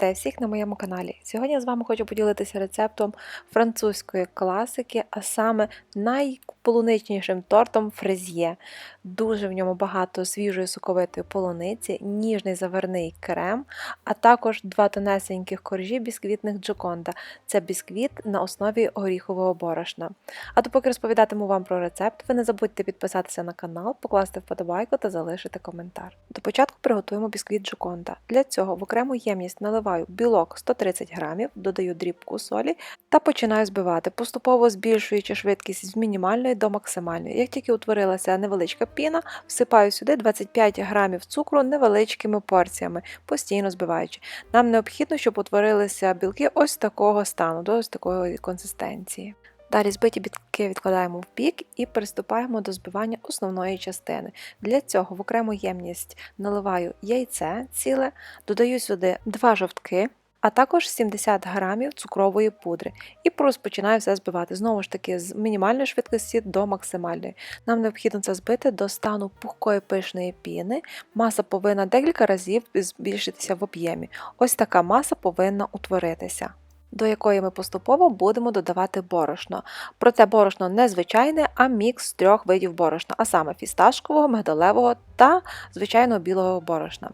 Вітаю всіх на моєму каналі. Сьогодні я з вами хочу поділитися рецептом французької класики, а саме найполуничнішим тортом фрезьє. Дуже в ньому багато свіжої соковитої полуниці, ніжний заварний крем, а також два тонесеньких коржі бісквітних Джоконда. Це бісквіт на основі горіхового борошна. А допоки розповідатиму вам про рецепт, ви не забудьте підписатися на канал, покласти вподобайку та залишити коментар. До початку приготуємо бісквіт Джоконда. Для цього в окрему ємність наливаю білок 130 грамів, додаю дрібку солі та починаю збивати, поступово збільшуючи швидкість з мінімальної до максимальної. Як тільки утворилася невеличка піна, всипаю сюди 25 грамів цукру невеличкими порціями, постійно збиваючи. Нам необхідно, щоб утворилися білки ось такого стану, до ось такої консистенції. Далі збиті бітки відкладаємо в бік і приступаємо до збивання основної частини. Для цього в окрему ємність наливаю яйце ціле, додаю сюди два жовтки, а також 70 грамів цукрової пудри. І розпочинаю все збивати. Знову ж таки, з мінімальної швидкості до максимальної. Нам необхідно це збити до стану пухкої пишної піни. Маса повинна декілька разів збільшитися в об'ємі. Ось така маса повинна утворитися до якої ми поступово будемо додавати борошно. Проте борошно не звичайне, а мікс з трьох видів борошна, а саме фісташкового, мигдалевого та звичайного білого борошна.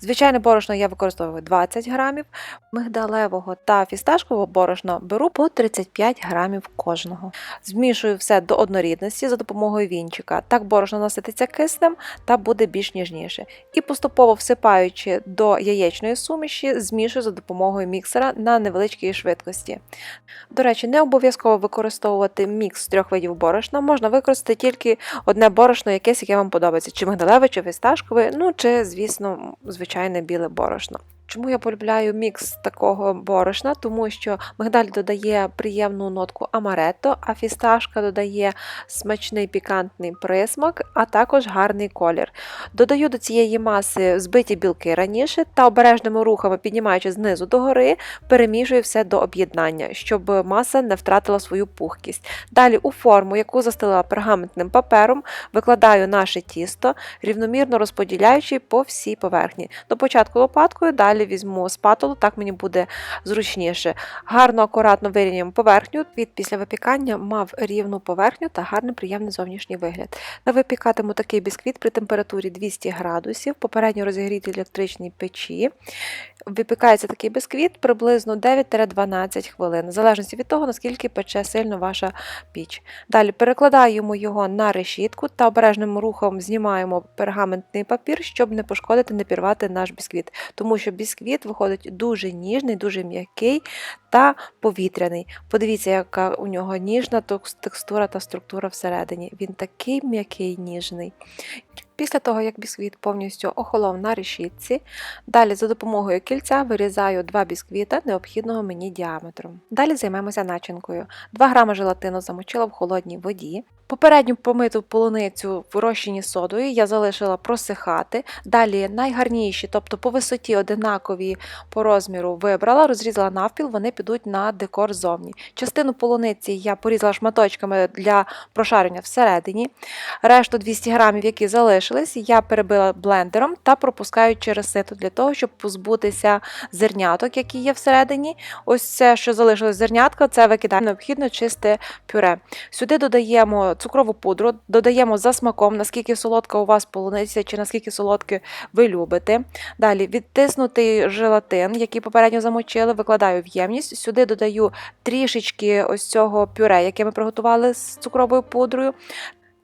Звичайне борошно я використовую 20 грамів, мигдалевого та фісташкового борошна беру по 35 грамів кожного. Змішую все до однорідності за допомогою вінчика. Так борошно насититься киснем та буде більш ніжніше. І поступово всипаючи до яєчної суміші, змішую за допомогою міксера на невеличкій швидкості. До речі, не обов'язково використовувати мікс з трьох видів борошна, можна використати тільки одне борошно, якесь, яке вам подобається, чи мигдалеве, чи фісташкове, ну чи, звісно, звичайне біле борошно. Чому я полюбляю мікс такого борошна? Тому що мигдаль додає приємну нотку амаретто, а фісташка додає смачний пікантний присмак, а також гарний колір. Додаю до цієї маси збиті білки раніше та обережними рухами, піднімаючи знизу до гори, перемішую все до об'єднання, щоб маса не втратила свою пухкість. Далі у форму, яку застелила пергаментним папером, викладаю наше тісто, рівномірно розподіляючи по всій поверхні. До початку лопаткою, далі далі візьму спатулу, так мені буде зручніше. Гарно, акуратно вирівнюємо поверхню. Від після випікання мав рівну поверхню та гарний приємний зовнішній вигляд. Випікатиму такий бісквіт при температурі 200 градусів, попередньо розігрітій електричній печі. Випікається такий бісквіт приблизно 9-12 хвилин, в залежності від того, наскільки пече сильно ваша піч. Далі перекладаємо його на решітку та обережним рухом знімаємо пергаментний папір, щоб не пошкодити, не пірвати наш бісквіт. Тому що бісквіт виходить дуже ніжний, дуже м'який та повітряний. Подивіться, яка у нього ніжна текстура та структура всередині. Він такий м'який ніжний. Після того, як бісквіт повністю охолов на решітці, далі за допомогою кільця вирізаю два бісквіта необхідного мені діаметру. Далі займемося начинкою. 2 грами желатину замочила в холодній воді. Попередню помиту полуницю в розчині содою я залишила просихати. Далі найгарніші, тобто по висоті одинакові по розміру вибрала, розрізала навпіл, вони підуть на декор зовні. Частину полуниці я порізала шматочками для прошарення всередині. Решту 200 грамів, які залишились, я перебила блендером та пропускаю через сито для того, щоб позбутися зерняток, які є всередині. Ось це, що залишилось зернятка, це викидає необхідно чисте пюре. Сюди додаємо цукрову пудру, додаємо за смаком, наскільки солодка у вас полуниця, чи наскільки солодке ви любите. Далі відтиснутий желатин, який попередньо замочили, викладаю в ємність. Сюди додаю трішечки ось цього пюре, яке ми приготували з цукровою пудрою.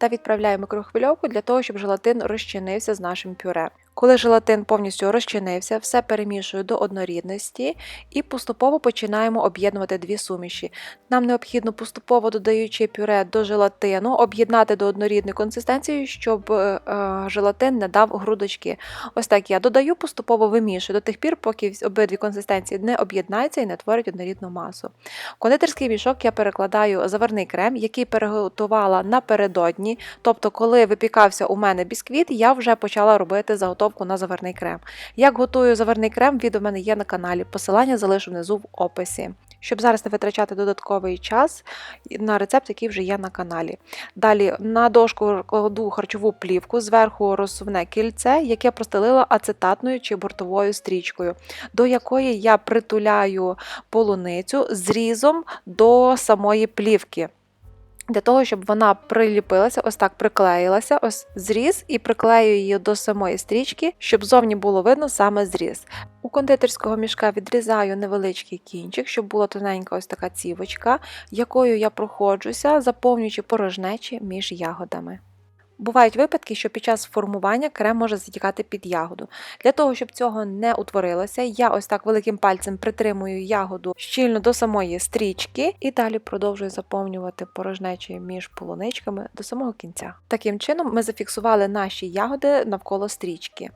Та відправляю микрохвильовку для того, щоб желатин розчинився з нашим пюре. Коли желатин повністю розчинився, все перемішую до однорідності і поступово починаємо об'єднувати дві суміші. Нам необхідно поступово додаючи пюре до желатину, об'єднати до однорідної консистенції, щоб е, желатин не дав грудочки. Ось так я додаю, поступово вимішую до тих пір, поки обидві консистенції не об'єднаються і не творять однорідну масу. В кондитерський мішок я перекладаю заварний крем, який переготувала напередодні. Тобто, коли випікався у мене бісквіт, я вже почала робити заготовку заготовку на заварний крем. Як готую заварний крем, відео в мене є на каналі. Посилання залишу внизу в описі. щоб зараз не витрачати додатковий час на рецепт, який вже є на каналі. Далі на дошку кладу харчову плівку, зверху розсувне кільце, яке простелила ацетатною чи бортовою стрічкою, до якої я притуляю полуницю зрізом до самої плівки. Для того, щоб вона приліпилася, ось так приклеїлася, ось зріз, і приклею її до самої стрічки, щоб зовні було видно саме зріз. У кондитерського мішка відрізаю невеличкий кінчик, щоб була тоненька ось така цівочка, якою я проходжуся, заповнюючи порожнечі між ягодами. Бувають випадки, що під час формування крем може затікати під ягоду. Для того, щоб цього не утворилося, я ось так великим пальцем притримую ягоду щільно до самої стрічки і далі продовжую заповнювати порожнечі між полуничками до самого кінця. Таким чином, ми зафіксували наші ягоди навколо стрічки.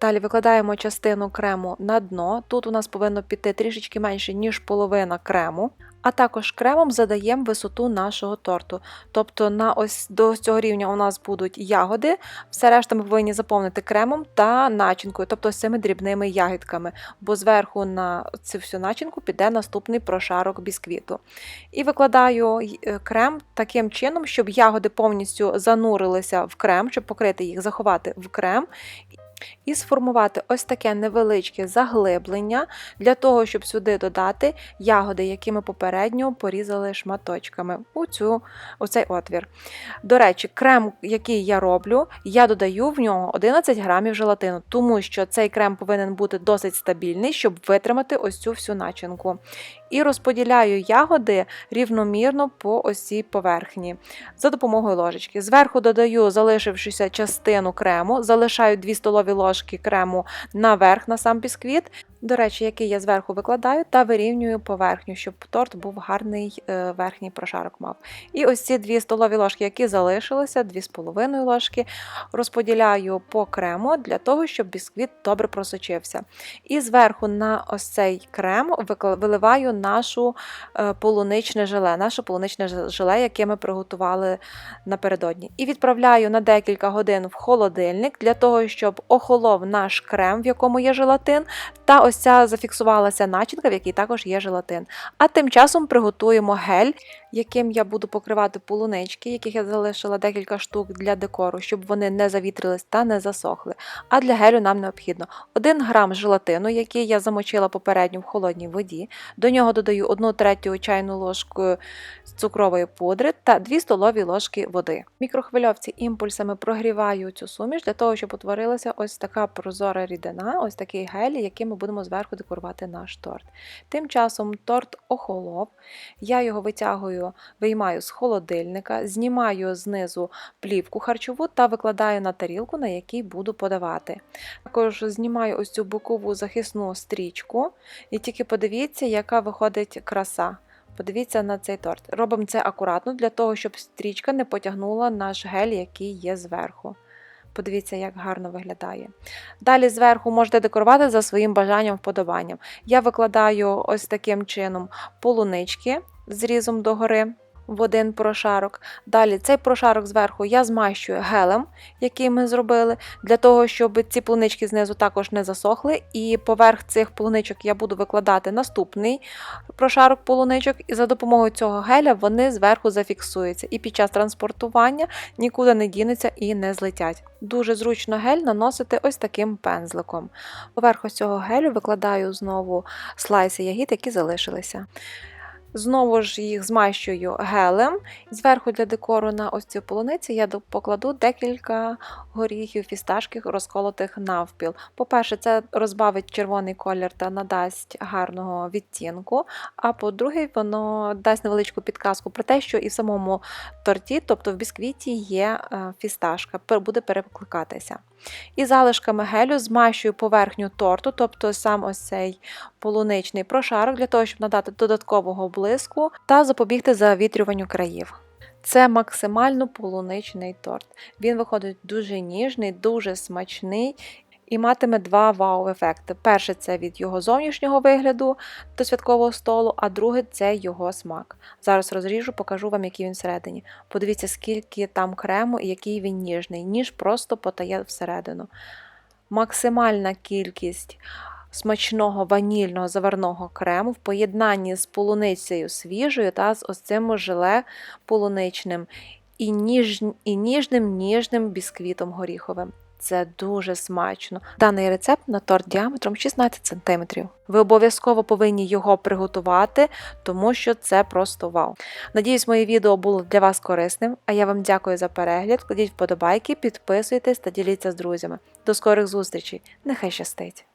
Далі викладаємо частину крему на дно. Тут у нас повинно піти трішечки менше, ніж половина крему. А також кремом задаємо висоту нашого торту. Тобто на ось до цього рівня у нас будуть ягоди, все решта ми повинні заповнити кремом та начинкою, тобто з цими дрібними ягідками, бо зверху на цю всю начинку піде наступний прошарок бісквіту. І викладаю е, крем таким чином, щоб ягоди повністю занурилися в крем, щоб покрити їх, заховати в крем і сформувати ось таке невеличке заглиблення для того, щоб сюди додати ягоди, які ми попередньо порізали шматочками у, цю, у цей отвір. До речі, крем, який я роблю, я додаю в нього 11 грамів желатину, тому що цей крем повинен бути досить стабільний, щоб витримати ось цю всю начинку. І розподіляю ягоди рівномірно по ось поверхні за допомогою ложечки. Зверху додаю залишившуся частину крему, залишаю 2 столові ложки крему наверх на сам бісквіт. До речі, який я зверху викладаю та вирівнюю поверхню, щоб торт був гарний е, верхній прошарок мав. І ось ці дві столові ложки, які залишилися, 2,5 ложки, розподіляю по крему для того, щоб бісквіт добре просочився. І зверху на ось цей крем виливаю нашу е, полуничне желе, наше полуничне желе, яке ми приготували напередодні. І відправляю на декілька годин в холодильник для того, щоб охолов наш крем, в якому є желатин. та ось ця зафіксувалася начинка, в якій також є желатин. А тим часом приготуємо гель, яким я буду покривати полунички, яких я залишила декілька штук для декору, щоб вони не завітрились та не засохли. А для гелю нам необхідно 1 грам желатину, який я замочила попередньо в холодній воді. До нього додаю 1 третю чайну ложку цукрової пудри та 2 столові ложки води. Мікрохвильовці імпульсами прогріваю цю суміш для того, щоб утворилася ось така прозора рідина, ось такий гель, який ми будемо зверху декорувати наш торт. Тим часом торт охолов, я його витягую, виймаю з холодильника, знімаю знизу плівку харчову та викладаю на тарілку, на якій буду подавати. Також знімаю ось цю бокову захисну стрічку, і тільки подивіться, яка виходить краса. Подивіться на цей торт. Робимо це акуратно для того, щоб стрічка не потягнула наш гель, який є зверху. Подивіться, як гарно виглядає. Далі зверху можете декорувати за своїм бажанням вподобанням. Я викладаю ось таким чином полунички зрізом догори в один прошарок. Далі цей прошарок зверху я змащую гелем, який ми зробили, для того, щоб ці полунички знизу також не засохли. І поверх цих полуничок я буду викладати наступний прошарок полуничок, і за допомогою цього геля вони зверху зафіксуються. І під час транспортування нікуди не дінуться і не злетять. Дуже зручно гель наносити ось таким пензликом. Поверх ось цього гелю викладаю знову слайси ягід, які залишилися. Знову ж їх змащую гелем. Зверху для декору на ось цю полуниці я покладу декілька горіхів фісташків, розколотих навпіл. По-перше, це розбавить червоний колір та надасть гарного відтінку. А по-друге, воно дасть невеличку підказку про те, що і в самому торті, тобто в бісквіті, є е, фісташка, буде перекликатися. І залишками гелю змащую поверхню торту, тобто сам ось цей полуничний прошарок, для того, щоб надати додаткового блиску та запобігти завітрюванню країв. Це максимально полуничний торт. Він виходить дуже ніжний, дуже смачний і матиме два вау-ефекти. Перше це від його зовнішнього вигляду до святкового столу, а друге це його смак. Зараз розріжу, покажу вам, який він всередині. Подивіться, скільки там крему і який він ніжний, ніж просто потає всередину. Максимальна кількість смачного ванільного заварного крему в поєднанні з полуницею свіжою та з ось цим желе полуничним і, ніж... і ніжним ніжним бісквітом горіховим. Це дуже смачно. Даний рецепт на торт діаметром 16 см. Ви обов'язково повинні його приготувати, тому що це просто вау. Надіюсь, моє відео було для вас корисним, а я вам дякую за перегляд. Кладіть вподобайки, підписуйтесь та діліться з друзями. До скорих зустрічей! Нехай щастить!